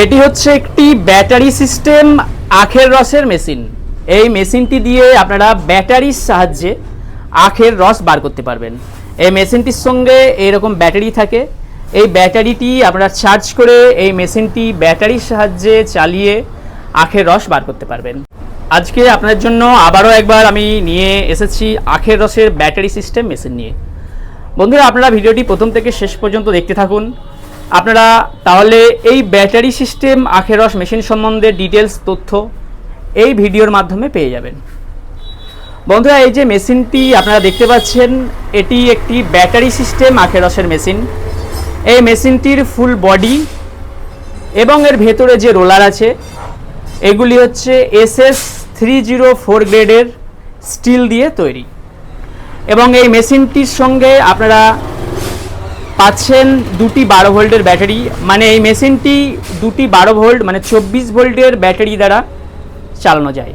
এটি হচ্ছে একটি ব্যাটারি সিস্টেম আখের রসের মেশিন। এই মেশিনটি দিয়ে আপনারা ব্যাটারির সাহায্যে আখের রস বার করতে পারবেন। এই মেশিনটির সঙ্গে এরকম ব্যাটারি থাকে। এই ব্যাটারিটি আপনারা চার্জ করে এই মেশিনটি ব্যাটারির সাহায্যে চালিয়ে আখের রস বার করতে পারবেন। আজকে আপনাদের জন্য আবারও একবার আমি নিয়ে এসেছি আখের রসের ব্যাটারি সিস্টেম মেশিন নিয়ে। বন্ধুরা, আপনারা ভিডিওটি প্রথম থেকে শেষ পর্যন্ত দেখতে থাকুন। আপনারা তাহলে এই ব্যাটারি সিস্টেম আখের রস মেশিন সম্বন্ধে ডিটেলস তথ্য এই ভিডিওর মাধ্যমে পেয়ে যাবেন। বন্ধুরা, এই যে মেশিনটি আপনারা দেখতে পাচ্ছেন, এটি একটি ব্যাটারি সিস্টেম আখের রসের মেশিন। এই মেশিনটির ফুল বডি এবং এর ভেতরে যে রোলার আছে, এগুলি হচ্ছে এসএস থ্রি জিরো ফোর গ্রেডের স্টিল দিয়ে তৈরি। এবং এই মেশিনটির সঙ্গে আপনারা পাচ্ছেন দুটি বারো ভোল্টের ব্যাটারি। মানে এই মেশিনটি দুটি বারো ভোল্ট মানে চব্বিশ ভোল্টের ব্যাটারি দ্বারা চালানো যায়।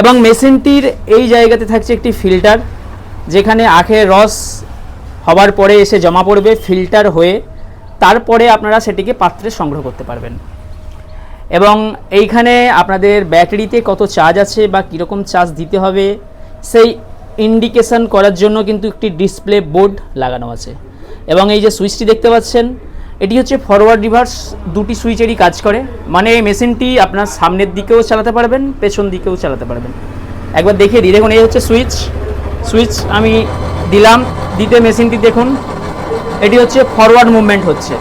এবং মেশিনটির এই জায়গাতে থাকছে একটি ফিল্টার, যেখানে আখের রস হবার পরে এসে জমা পড়বে ফিল্টার হয়ে। তারপরে আপনারা সেটিকে পাত্রে সংগ্রহ করতে পারবেন। এবং এইখানে আপনাদের ব্যাটারিতে কত চার্জ আছে বা কীরকম চার্জ দিতে হবে, সেই ইন্ডিকেশন করার জন্য কিন্তু একটি ডিসপ্লে বোর্ড লাগানো আছে। এবং এই যে সুইচটি দেখতে পাচ্ছেন, এটি হচ্ছে ফরওয়ার্ড রিভার্স দুটি সুইচেরই কাজ করে। মানে এই মেশিনটি আপনার সামনের দিকেও চালাতে পারবেন, পেছন দিকেও চালাতে পারবেন। একবার দেখিয়ে দিই, দেখুন, এই হচ্ছে সুইচ। সুইচ আমি দিলাম, দিতে মেশিনটি দেখুন, এটি হচ্ছে ফরওয়ার্ড মুভমেন্ট হচ্ছে।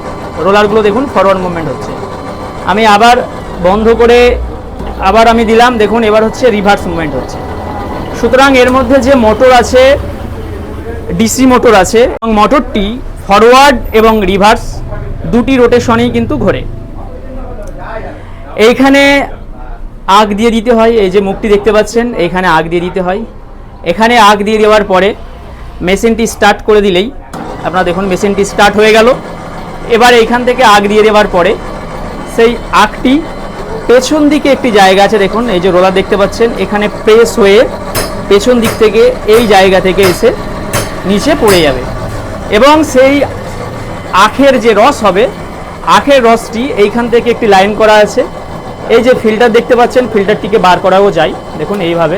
রোলারগুলো দেখুন ফরওয়ার্ড মুভমেন্ট হচ্ছে। আমি আবার বন্ধ করে আবার আমি দিলাম, দেখুন, এবার হচ্ছে রিভার্স মুভমেন্ট হচ্ছে। সুতরাং এর মধ্যে যে মোটর আছে ডিসি মোটর আছে, এবং মোটরটি ফরওয়ার্ড এবং রিভার্স দুটি রোটেশনেই কিন্তু ঘোরে। এইখানে আগ দিয়ে দিতে হয়, এই যে মুখটি দেখতে পাচ্ছেন, এইখানে আগ দিয়ে দিতে হয়। এখানে আগ দিয়ে দেওয়ার পরে মেশিনটি স্টার্ট করে দিলেই, আপনারা দেখুন মেশিনটি স্টার্ট হয়ে গেল। এবার এইখান থেকে আগ দিয়ে দেওয়ার পরে সেই আগটি পেছন দিকে একটি জায়গা আছে, দেখুন, এই যে রোলার দেখতে পাচ্ছেন, এখানে প্রেস হয়ে পেছন দিক থেকে এই জায়গা থেকে এসে নিচে পড়ে যাবে। এবং সেই আখের যে রস হবে, আখের রসটি এইখান থেকে একটি লাইন করা আছে। এই যে ফিল্টার দেখতে পাচ্ছেন, ফিল্টারটিকে বার করাও যায়। দেখুন এইভাবে।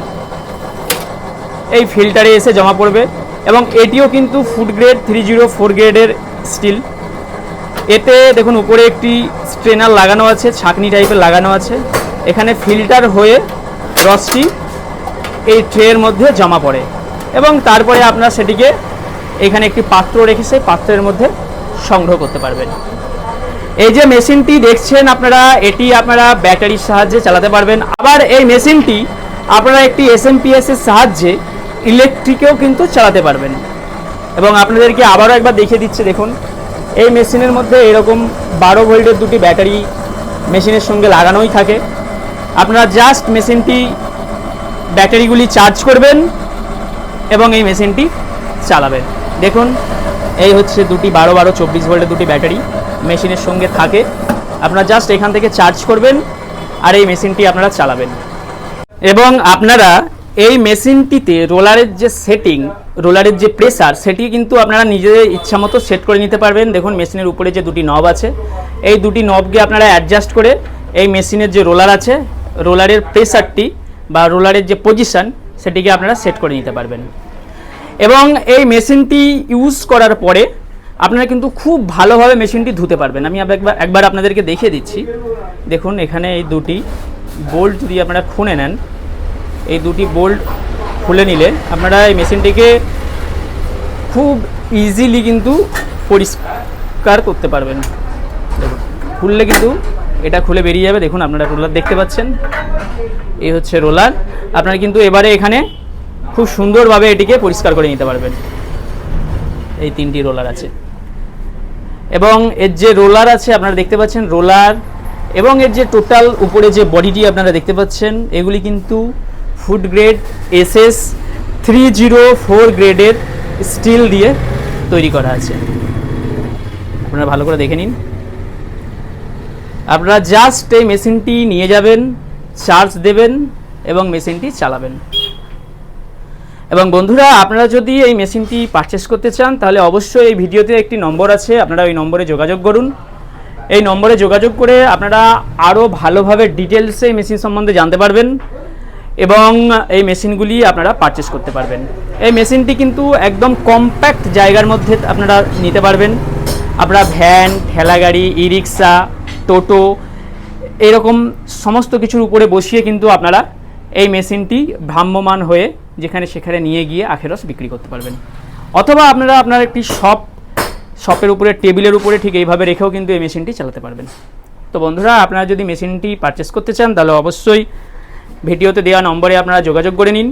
এই ফিল্টারে এসে জমা পড়বে এবং এটিও কিন্তু food grade three zero four গ্রেডের স্টিল এতে দেখুন, উপরে একটি স্ট্রেনার লাগানো আছে, ছাঁকনি টাইপের লাগানো আছে। এখানে ফিল্টার হয়ে রসটি এই ট্রের মধ্যে জমা পড়ে এবং তারপরে আপনারা সেটিকে এখানে একটি পাত্র রেখে সেই পাত্রের মধ্যে সংগ্রহ করতে পারবেন। এই যে মেশিনটি দেখছেন আপনারা, এটি আপনারা ব্যাটারির সাহায্যে চালাতে পারবেন। আবার এই মেশিনটি আপনারা একটি এসএমপিএস এর সাহায্যে ইলেকট্রিকেও কিন্তু চালাতে পারবেন। এবং আপনাদেরকে আবারও একবার দেখিয়ে দিচ্ছে, দেখুন, এই মেশিনের মধ্যে এরকম বারো ভোল্টের দুটি ব্যাটারি মেশিনের সঙ্গে লাগানোই থাকে। আপনারা জাস্ট মেশিনটি, ব্যাটারিগুলি চার্জ করবেন এবং এই মেশিনটি চালাবেন। দেখুন, এই হচ্ছে দুটি বারো বারো চব্বিশ ভোল্টের দুটি ব্যাটারি, মেশিনের সঙ্গে থাকে। আপনারা জাস্ট এখান থেকে চার্জ করবেন আর এই মেশিনটি আপনারা চালাবেন। এবং আপনারা এই মেশিনটিতে রোলারের যে সেটিং রোলারের যে প্রেসার সেটি কিন্তু আপনারা নিজেদের ইচ্ছা মতো সেট করে নিতে পারবেন। দেখুন, মেশিনের উপরে যে দুটি নব আছে, এই দুটি নবকে আপনারা অ্যাডজাস্ট করে এই মেশিনের যে রোলার আছে, রোলারের প্রেসারটি বা রোলারের যে পজিশন সেটিকে আপনারা সেট করে নিতে পারবেন। এবং এই মেশিনটি ইউজ করার পরে আপনারা কিন্তু খুব ভালোভাবে মেশিনটি ধুতে পারবেন। আমি একবার একবার আপনাদেরকে দেখিয়ে দিচ্ছি। দেখুন, এখানে এই দুটি বোল্ট যদি আপনারা খুলে নেন, এই দুটি বোল্ট খুলে নিলে আপনারা এই মেশিনটিকে খুব ইজিলি কিন্তু পরিষ্কার করতে পারবেন। দেখুন, খুললে কিন্তু এটা খুলে বেরিয়ে যাবে। দেখুন, আপনারা রোলার দেখতে পাচ্ছেন। এই হচ্ছে রোলার। আপনারা কিন্তু এবারে এখানে খুব সুন্দরভাবে এটিকে পরিষ্কার করে নিতে পারবেন। এই তিনটি রোলার আছে। এবং এর যে রোলার আছে, আপনারা দেখতে পাচ্ছেন রোলার এবং এর যে টোটাল উপরে যে বডিটি আপনারা দেখতে পাচ্ছেন, এগুলি কিন্তু food grade SS three zero four গ্রেডের স্টিল দিয়ে তৈরি করা আছে। আপনারা ভালো করে দেখে নিন। আপনারা জাস্ট এই মেশিনটি নিয়ে যাবেন, চার্জ দেবেন এবং মেশিনটি চালাবেন। এবং বন্ধুরা, আপনারা যদি এই মেশিনটি পারচেস করতে চান, তাহলে অবশ্যই এই ভিডিওতে একটি নম্বর আছে। আপনারা ওই নম্বরে যোগাযোগ করুন। এই নম্বরে যোগাযোগ করে আপনারা আরও ভালোভাবে ডিটেলসে মেশিন সম্বন্ধে জানতে পারবেন এবং এই মেশিনগুলি আপনারা পারচেস করতে পারবেন। এই মেশিনটি কিন্তু একদম কম্প্যাক্ট জায়গার মধ্যে আপনারা নিতে পারবেন। আপনারা ভ্যান ঠেলাগাড়ি ই রিক্সা টোটো, এরকম সমস্ত কিছুর উপরে বসিয়ে কিন্তু আপনারা এই মেশিনটি ভ্রাম্যমান হয়ে যেখানে সেখানে নিয়ে গিয়ে আখের রস বিক্রি করতে পারবেন। অথবা আপনারা আপনার একটি শপ, শপের উপরে, টেবিলের উপরে ঠিক এইভাবে রেখেও কিন্তু এই মেশিনটি চালাতে পারবেন। তো বন্ধুরা, আপনারা যদি মেশিনটি পারচেস করতে চান, তাহলে অবশ্যই ভিডিওতে দেওয়া নম্বরে আপনারা যোগাযোগ করে নিন।